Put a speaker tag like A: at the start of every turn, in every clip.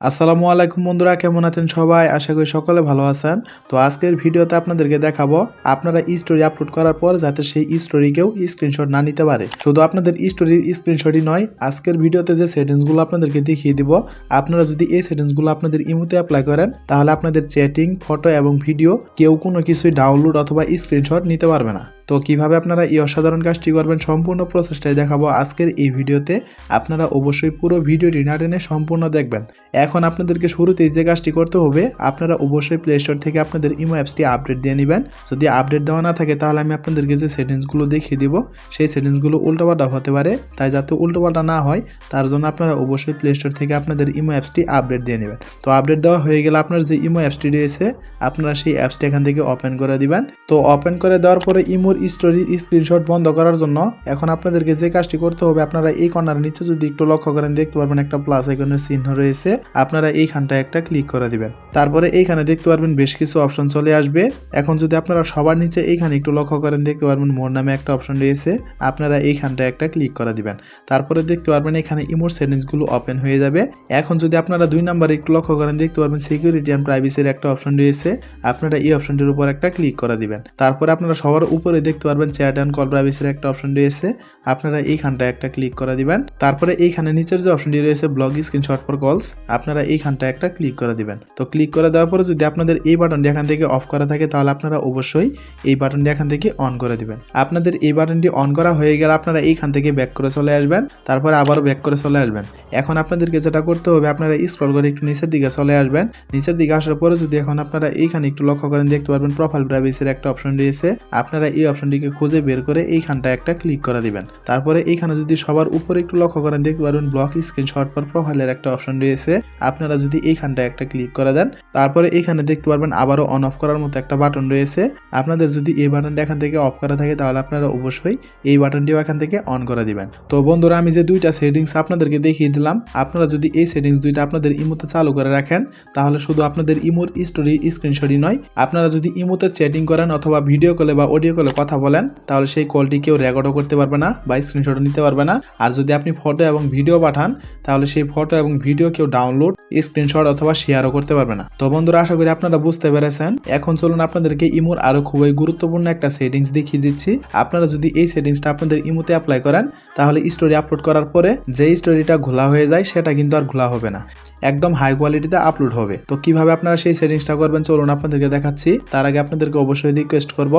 A: আসসালামু আলাইকুম বন্ধুরা, কেমন আছেন সবাই? আশা করি সকলে ভালো আছেন। তো আজকের ভিডিওতে আপনাদেরকে দেখাবো, আপনারা স্টোরি আপলোড করার পর যাতে সেই স্টোরিকেও স্ক্রিনশট না নিতে পারে। শুধু আপনাদের স্টোরির স্ক্রিনশটই নয়, আজকের ভিডিওতে যে সেটিংসগুলো আপনাদেরকে দেখিয়ে দিব, আপনারা যদি এই সেটিংসগুলো আপনাদের ইমোতে অ্যাপ্লাই করেন, তাহলে আপনাদের চ্যাটিং ফটো এবং ভিডিও কেউ কোনো কিছুই ডাউনলোড অথবা স্ক্রিনশট নিতে পারবে না। তো কীভাবে আপনারা এই অসাধারণ কাজটি করবেন সম্পূর্ণ প্রসেসটাই দেখাবো আজকের এই ভিডিওতে। আপনারা অবশ্যই পুরো ভিডিওটি না টেনে সম্পূর্ণ দেখবেন। এখন আপনাদেরকে শুরুতেই যে কাজটি করতে হবে, আপনারা অবশ্যই প্লে স্টোর থেকে আপনাদের ইমো অ্যাপসটি আপডেট দিয়ে নেবেন। যদি আপডেট দেওয়া না থাকে, তাহলে আমি আপনাদেরকে যে সেটিংসগুলো দেখিয়ে দিব, সেই সেটিংসগুলো উল্টোপাল্টা হতে পারে। তাই যাতে উল্টোপাল্টা না হয়, তার জন্য আপনারা অবশ্যই প্লে স্টোর থেকে আপনাদের ইমো অ্যাপসটি আপডেট দিয়ে নেবেন। তো আপডেট দেওয়া হয়ে গেলে আপনার যে ইমো অ্যাপসটি রয়েছে, আপনারা সেই অ্যাপসটি এখান থেকে ওপেন করে দিবেন। তো ওপেন করে দেওয়ার পরে ইমোর স্টোরি স্ক্রিনশট বন্ধ করার জন্য এখন আপনাদেরকে যে কাজটি করতে হবে, আপনারা এই কর্নার নিচে যদি একটু লক্ষ্য করেন, দেখতে পারবেন একটা প্লাস আইকনের চিহ্ন রয়েছে। আপনারা এইখানটায় একটা ক্লিক করে দিবেন। তারপরে এইখানে দেখতে পারবেন বেশ কিছু অপশন চলে আসবে। এখন যদি আপনারা সবার নিচে এইখানে একটু লক্ষ্য করেন, দেখতে পারবেন মোর নামে একটা অপশন রয়েছে। আপনারা এইখানটায় একটা ক্লিক করে দিবেন। তারপরে দেখতে পারবেন এখানে ইমোর সেটিংসগুলো ওপেন হয়ে যাবে। এখন যদি আপনারা দুই নাম্বারে একটু লক্ষ্য করেন, দেখতে পারবেন সিকিউরিটি অ্যান্ড প্রাইভেসির একটা অপশন রয়েছে। আপনারা এই অপশনটির উপর একটা ক্লিক করে দিবেন। তারপরে আপনারা সবার উপরে দেখতে পারবেন চ্যাট অ্যান্ড কল প্রাইভেসির একটা অপশন রয়েছে। আপনারা এইখানটায় একটা ক্লিক করে দিবেন। তারপরে এইখানে নিচের যে অপশনটি রয়েছে ব্লগ স্ক্রিনশট ফর কলস আপনারা এইখানটায় একটা ক্লিক করে দিবেন। তো ক্লিক করে দেওয়ার পরে যদি আপনাদের এই বাটনটি এখান থেকে অফ করা থাকে, তাহলে আপনারা অবশ্যই এই বাটনটি এখান থেকে অন করে দিবেন। আপনাদের এই বাটনটি অন করা হয়ে গেলে আপনারা এইখান থেকে ব্যাক করে চলে আসবেন, তারপরে আবারও ব্যাক করে চলে আসবেন। এখন আপনাদেরকে যেটা করতে হবে, আপনারা স্ক্রল করে একটু নিচের দিকে চলে আসবেন। নিচের দিকে আসার পরে যদি এখন আপনারা এইখানে একটু লক্ষ্য করেন, দেখতে পারবেন প্রোফাইল প্রাইভেসির একটা অপশন রয়েছে। আপনারা এই অপশনটিকে খুঁজে বের করে এইখানটা একটা ক্লিক করে দিবেন। তারপরে এইখানে যদি সবার উপরে একটু লক্ষ্য করেন, দেখতে পারবেন ব্লক স্ক্রিনশট পর প্রোফাইলের একটা অপশন রয়েছে। আপনারা যদি এইখানটা একটা ক্লিক করে দেন, তারপরে এইখানে দেখতে পারবেন আবারও অন অফ করার মতো একটা বাটন রয়েছে। আপনাদের যদি এই বাটনটা এখান থেকে অফ করা থাকে, তাহলে আপনারা অবশ্যই এই বাটনটিও এখান থেকে অন করে দিবেন। তো বন্ধুরা, আমি যে দুইটা সেটিংস আপনাদেরকে দেখিয়ে দিলাম, আপনারা যদি এই সেটিংস দুইটা আপনাদের ইমোতে চালু করে রাখেন, তাহলে শুধু আপনাদের ইমোর স্টোরি স্ক্রিনশটই নয়, আপনারা যদি ইমোতে চ্যাটিং করেন অথবা ভিডিও কলে বা অডিও কলে কথা বলেন, তাহলে সেই কলটি কেউ রেকর্ডও করতে পারবে না বা স্ক্রিনশটও নিতে পারবে না। আর যদি আপনি ফটো এবং ভিডিও পাঠান, তাহলে সেই ফটো এবং ভিডিও কেউ ডাউনলোড স্ক্রিনশট অথবা শেয়ারও করতে পারবে না। তো বন্ধুরা, আশা করি আপনারা বুঝতে পেরেছেন। এখন চলুন আপনাদেরকে ইমোর আরও খুবই গুরুত্বপূর্ণ একটা সেটিংস দেখিয়ে দিচ্ছি। আপনারা যদি এই সেটিংসটা আপনাদের ইমোতে অ্যাপ্লাই করেন, তাহলে স্টোরি আপলোড করার পরে যে স্টোরিটা ঘোলা হয়ে যায়, সেটা কিন্তু আর ঘোলা হবে না। একদম হাই কোয়ালিটিতে আপলোড হবে। তো কীভাবে আপনারা সেই সেটিংসটা করবেন, চলুন আপনাদেরকে দেখাচ্ছি। তার আগে আপনাদেরকে অবশ্যই রিকোয়েস্ট করব।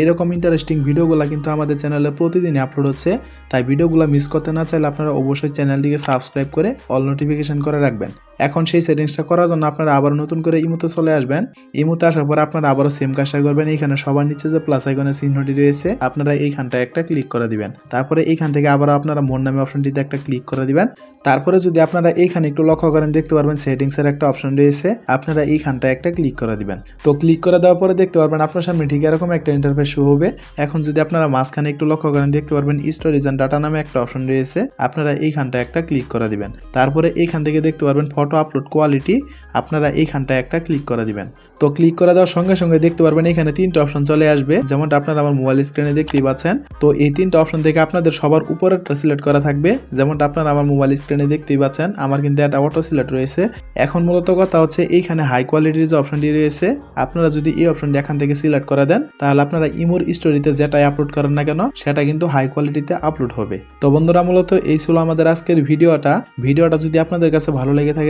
A: এরকম ইন্টারেস্টিং ভিডিওগুলো কিন্তু আমাদের চ্যানেলে প্রতিদিনই আপলোড হচ্ছে। তাই ভিডিওগুলো মিস করতে না চাইলে আপনারা অবশ্যই চ্যানেলটিকে সাবস্ক্রাইব করে অল নোটিফিকেশন করে রাখবেন। এখন সেই সেটিংসটা করার জন্য আপনারা আবার নতুন করে ইমোতে চলে আসবেন। ইমোতে আসার পর আপনারা আবারও সেম কাজটা করবেন। এইখানে সবার নিচে যে প্লাস আইকনের চিহ্নটি রয়েছে, আপনারা এইখানটা একটা ক্লিক করে দিবেন। তারপরে এইখান থেকে আবার আপনারা মন নামে অপশনটিতে একটা ক্লিক করে দিবেন। তারপরে যদি আপনারা এইখানে একটু লক্ষ্য করেন, দেখতে পারবেন সেটিংসের একটা অপশন রয়েছে। আপনারা এইখানটা একটা ক্লিক করে দিবেন। তো ক্লিক করে দেওয়ার পরে দেখতে পারবেন আপনার সামনে ঠিক এরকম একটা ইন্টারফেস শো হবে। এখন যদি আপনারা মাঝখানে একটু লক্ষ্য করেন, দেখতে পারবেন স্টোরেজ অ্যান্ড ডাটা নামে একটা অপশন রয়েছে। আপনারা এইখানটা একটা ক্লিক করে দিবেন। তারপরে এইখান থেকে দেখতে পারবেন ফটো আপলোড কোয়ালিটি আপনারা এইখানটা একটা ক্লিক করে দিবেন। তো ক্লিক করে দেওয়ার সঙ্গে সঙ্গে দেখতে পারবেন এখানে তিনটা অপশন চলে আসবে। যেমনটা আপনারা আমার মোবাইল স্ক্রিনে দেখতেই পাচ্ছেন। তো এই তিনটা অপশন থেকে আপনাদের সবার উপরেরটা সিলেক্ট করা থাকবে। যেমনটা আপনারা আমার মোবাইল স্ক্রিনে দেখতেই পাচ্ছেন, আমার কিন্তু একটা অটো সিলেক্ট রয়েছে। এখন মূলত কথা হচ্ছে এইখানে হাই কোয়ালিটির যে অপশনটি রয়েছে, আপনারা যদি এই অপশনটি এখান থেকে সিলেক্ট করে দেন, তাহলে আপনারা ইমোর স্টোরিতে যেটাই আপলোড করেন না কেন, সেটা কিন্তু হাই কোয়ালিটিতে আপলোড হবে। তো বন্ধুরা, মূলত এই ছিল আমাদের আজকের ভিডিওটা। ভিডিওটা যদি আপনাদের কাছে ভালো লেগে থাকে